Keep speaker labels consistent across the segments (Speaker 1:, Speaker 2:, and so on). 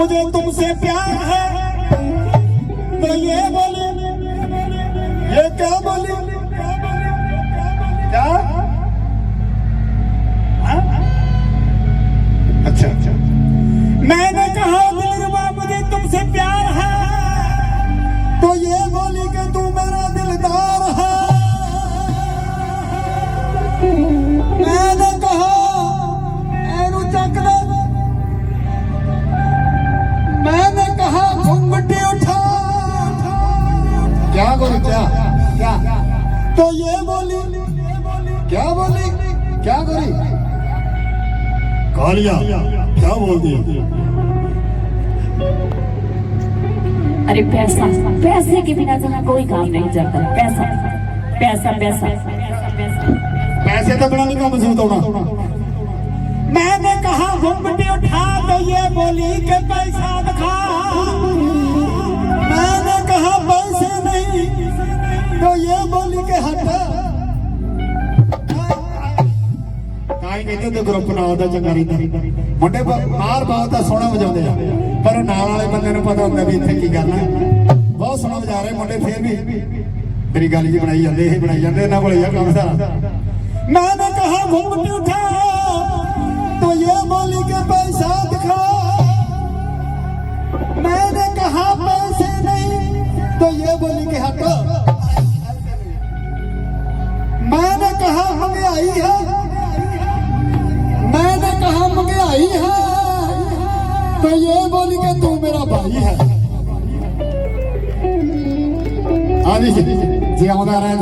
Speaker 1: मुझे तुमसे प्यार है। तो ये बोली ये क्या बोली? क्या? अच्छा अच्छा। मैंने कहा मुझे तुमसे प्यार कालिया क्या बोलती है?
Speaker 2: अरे पैसा पैसे के बिना जहाँ कोई काम नहीं चलता पैसा पैसा पैसा।
Speaker 1: पैसे तो बिना नहीं काम होना मैंने कहा घुमटी उठा तो ये बोली के पैसा दिखा। ਕਾਈ ਕਹਿੰਦੇ ਤੇ ਗਰੁੱਪ ਨਾਲ ਦਾ ਚੰਗਾ ਰਹਿੰਦਾ ਮੁੰਡੇ ਬ- ਬਾਹਰ ਬਹੁਤ ਆ ਸੋਹਣਾ ਵਜਾਉਂਦੇ ਆ ਪਰ ਉਹ ਨਾਲ ਵਾਲੇ ਬੰਦੇ ਨੂੰ ਪਤਾ ਹੁੰਦਾ ਵੀ ਇੱਥੇ ਕੀ ਕਰਨਾ ਹੈ। ਬਹੁਤ ਸੋਹਣਾ ਵਜਾ ਰਹੇ ਮੁੰਡੇ ਫੇਰ ਵੀ ਮੇਰੀ ਗੱਲ ਜੀ ਬਣਾਈ ਜਾਂਦੇ ਇਹ ਬਣਾਈ ਜਾਂਦੇ ਇਹਨਾਂ ਕੋਲ ਇਹ ਕੰਮ ਸਾਰਾ मैंने कहा घूमटी उठा तो ये बोली के पैसा दिखा मैंने कहा पैसे नहीं तो ये बोली के हटो मैं ये बोली कि तू मेरा भाई है।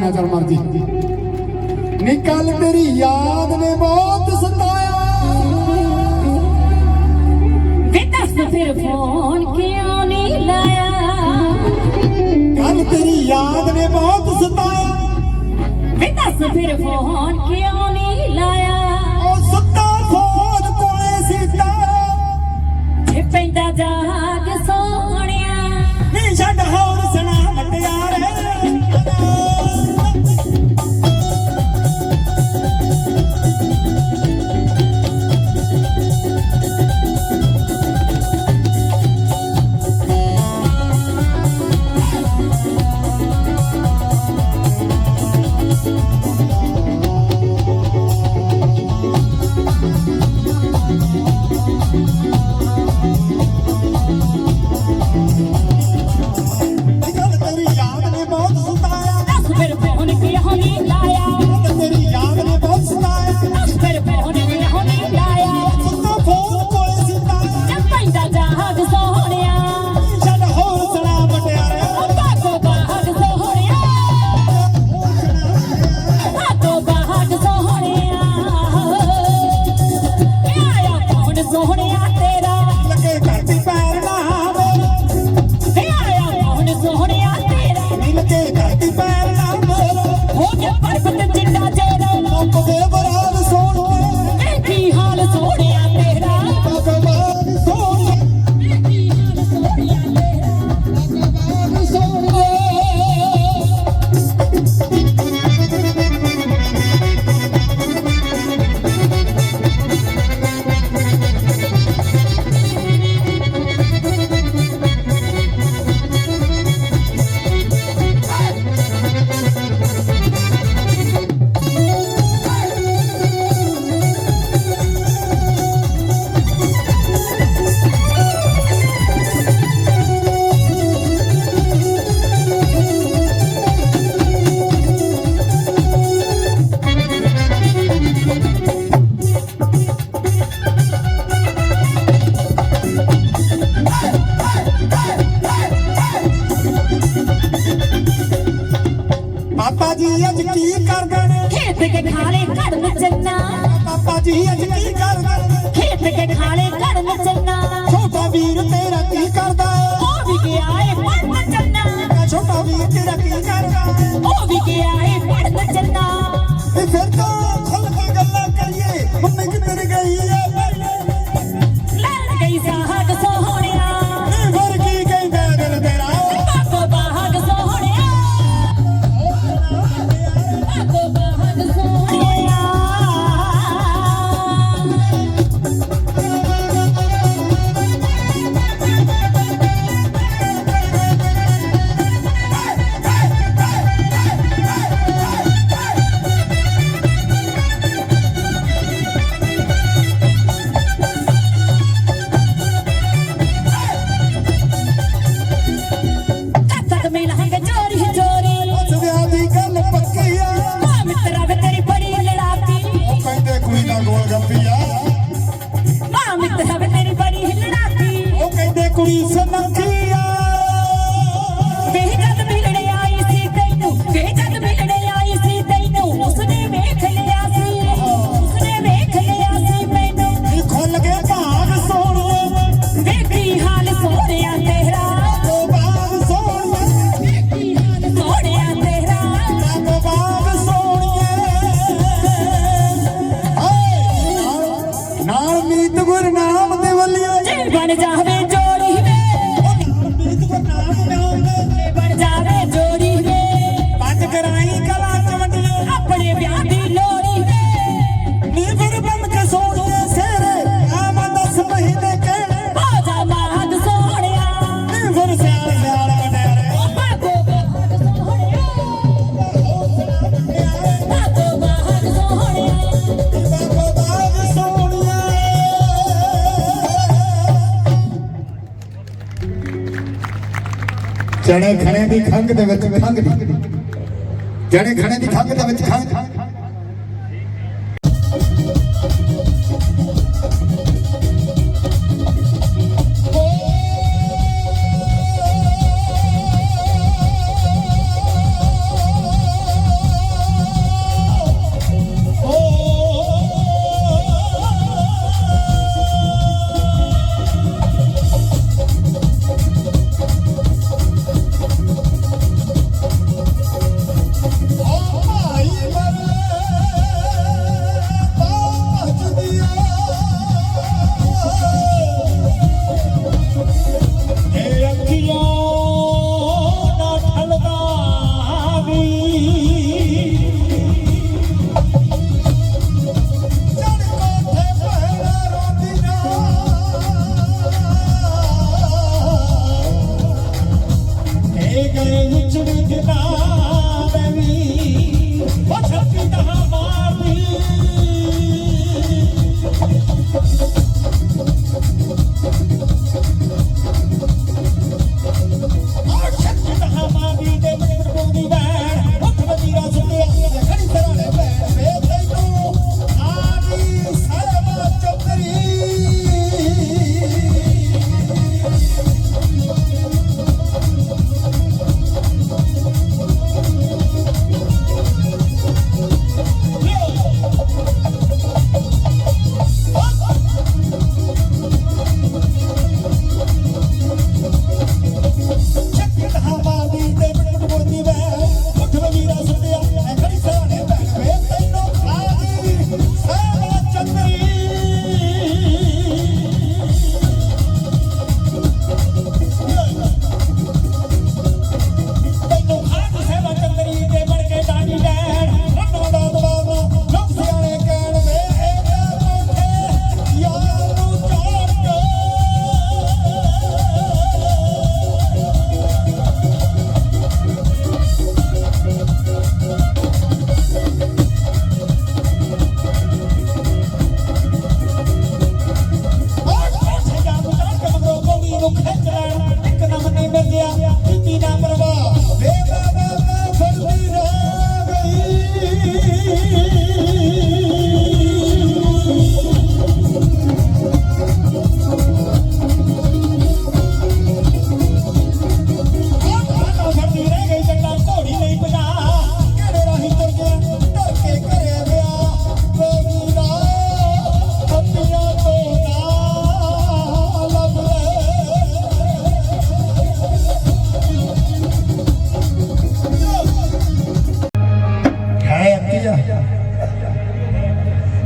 Speaker 2: नज़र मर निकल तेरी
Speaker 1: याद ने बहुत सताया।
Speaker 2: फिर फ़ोन क्यों नहीं लाया?
Speaker 1: कल तेरी
Speaker 2: याद ने बहुत सताया। फिर
Speaker 1: फ़ोन क्यों नहीं लाया? ਅੱਜ ਕੀ ਕਰਦੇ ਨੇ?
Speaker 2: ਖੇਤ ਕੇ ਖਾਲੇ ਘੜ ਨਚਨਾ
Speaker 1: ਪਾਪਾ ਜੀ ਅੱਜ ਕੀ
Speaker 3: ਜਣੇ ਖਣੇ ਦੀ ਖੰਗ ਦੇ ਵਿੱਚ ਖੰਗ ਦੀ। ਜਣੇ ਖਣੇ ਦੀ ਖੰਗ ਦੇ ਵਿੱਚ ਖੰਗ
Speaker 1: तेरे गले मुझ में गिरा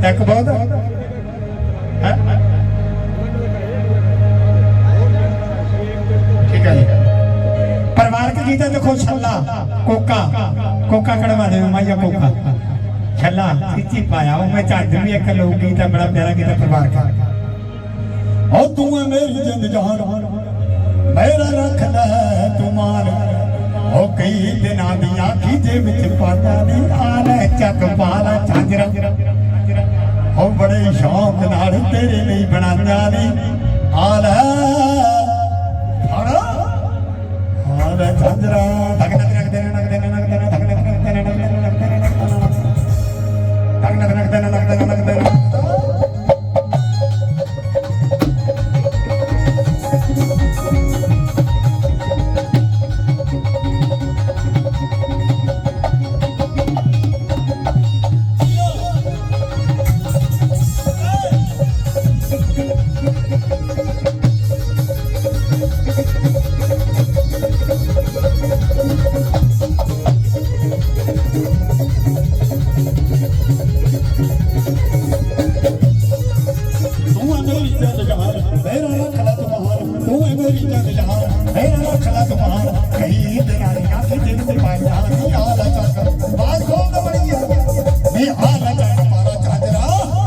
Speaker 1: ਇੱਕ
Speaker 3: ਬਹੁਤ ਠੀਕ ਹੈ ਜੀ। ਪਰਿਵਾਰਕ ਗੀਤ ਹੈ ਦੇਖੋ ਛੱਲਾ ਕੋਕਾ। ਕੋਕਾ ਕੜਵਾ ਦੇ ਮਾਇਆ ਕੋਕਾ। ਛੱਲਾ ਸਿੱਚੀ ਪਾਇਆ। ਉਹ ਮੈਂ ਝੱਡ ਵੀ ਇੱਕ ਲੋਕ ਗੀਤ ਹੈ, ਬੜਾ ਪਿਆਰਾ ਗੀਤ ਹੈ ਪਰਿਵਾਰਕ।
Speaker 1: ਉਹ ਤੂੰ ਹੈ ਮੇਰੀ ਜਿੰਦ ਜਹਾਨ। ਮੇਰਾ ਰੱਖ ਲੈ ਤੂੰ ਮਾਰ।
Speaker 3: ਉਹ ਕਈ ਦਿਨਾਂ ਦੀਆਂ ਕੀਤੇ ਵਿੱਚ ਪਾਤਾ ਨਹੀਂ। ਆ ਲੈ ਚੱਕ ਪਾਲਾ ਝਾਂਜਰਾ। ਉਹ ਬੜੇ ਸ਼ੌਕ ਨਾਲ ਤੇਰੇ ਲਈ ਬਣਾਉਂਦਾ ਨੇ।
Speaker 4: ਆਲਾ ਫੜ ਆਲਾ
Speaker 2: ਖੰਜਰਾ मेरा रखला तुम्हार तू है मेरी जान जहान मेरा रखला तुम्हार कहीं दरानियां के दिल से पाया नहीं आला चाकर बात को तो बड़ी है मैं आला चाकर मारा चादरा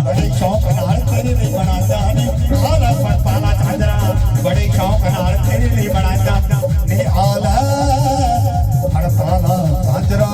Speaker 2: बड़े
Speaker 4: शौक नाल तेरे नहीं बनाता नहीं आला पर पाला चादरा बड़े शौक नाल तेरे नहीं बनाता नहीं आला हड़ताला चादरा